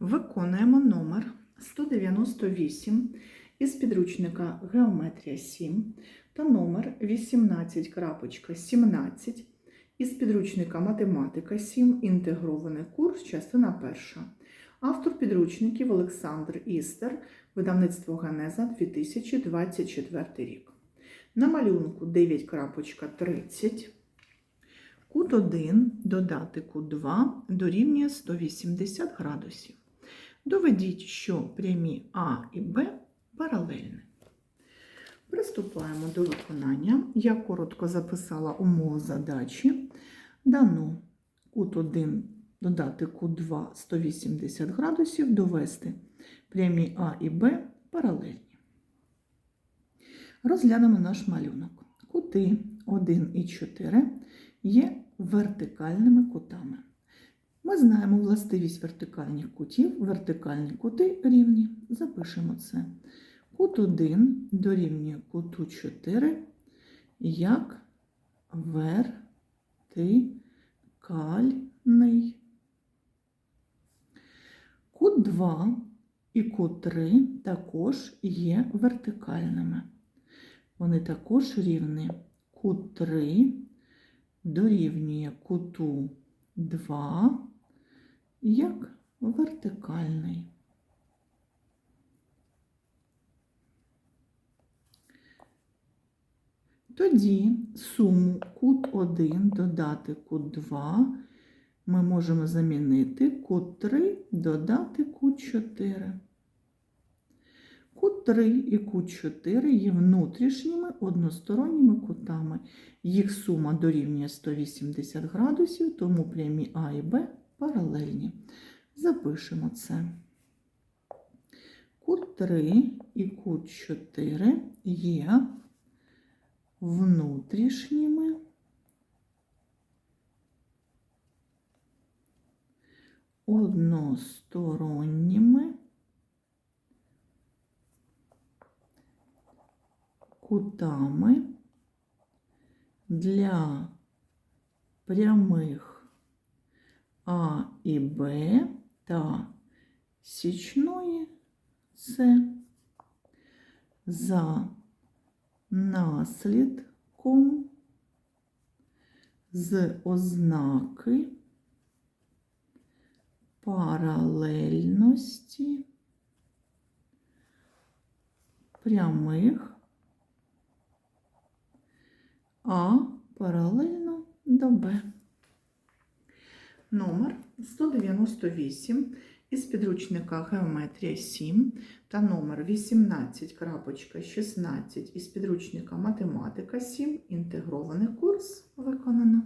Виконуємо номер 198 із підручника Геометрія 7 та номер 18.17 із підручника Математика 7. Інтегрований курс, частина перша. Автор підручників Олександр Істер, видавництво Генеза 2024 рік. На малюнку 9.30. Кут 1 додати кут 2 дорівнює 180 градусів. Доведіть, що прямі А і Б паралельні. Приступаємо до виконання. Я коротко записала умову задачі. Дано кут 1 додати кут 2 180 градусів, довести прямі А і Б паралельні. Розглянемо наш малюнок. Кути 1 і 4 є вертикальними кутами. Ми знаємо властивість вертикальних кутів. Вертикальні кути рівні. Запишемо це. Кут 1 дорівнює куту 4 як вертикальний. Кут 2 і кут 3 також є вертикальними. Вони також рівні. Кут 3 дорівнює куту 2 як вертикальний. Тоді суму кут 1 додати кут 2 ми можемо замінити кут 3 додати кут 4. Кут 3 і кут 4 є внутрішніми односторонніми кутами. Їх сума дорівнює 180 градусів, тому прямі А і Б паралельні. Запишемо це. Кут 3 і кут 4 є внутрішніми односторонніми кутами для прямих А і Б та січної С за наслідком з ознаки паралельності прямих А паралельно до Б. Номер 198 із підручника Геометрія 7 та номер 18.16 із підручника Математика 7. Інтегрований курс виконано.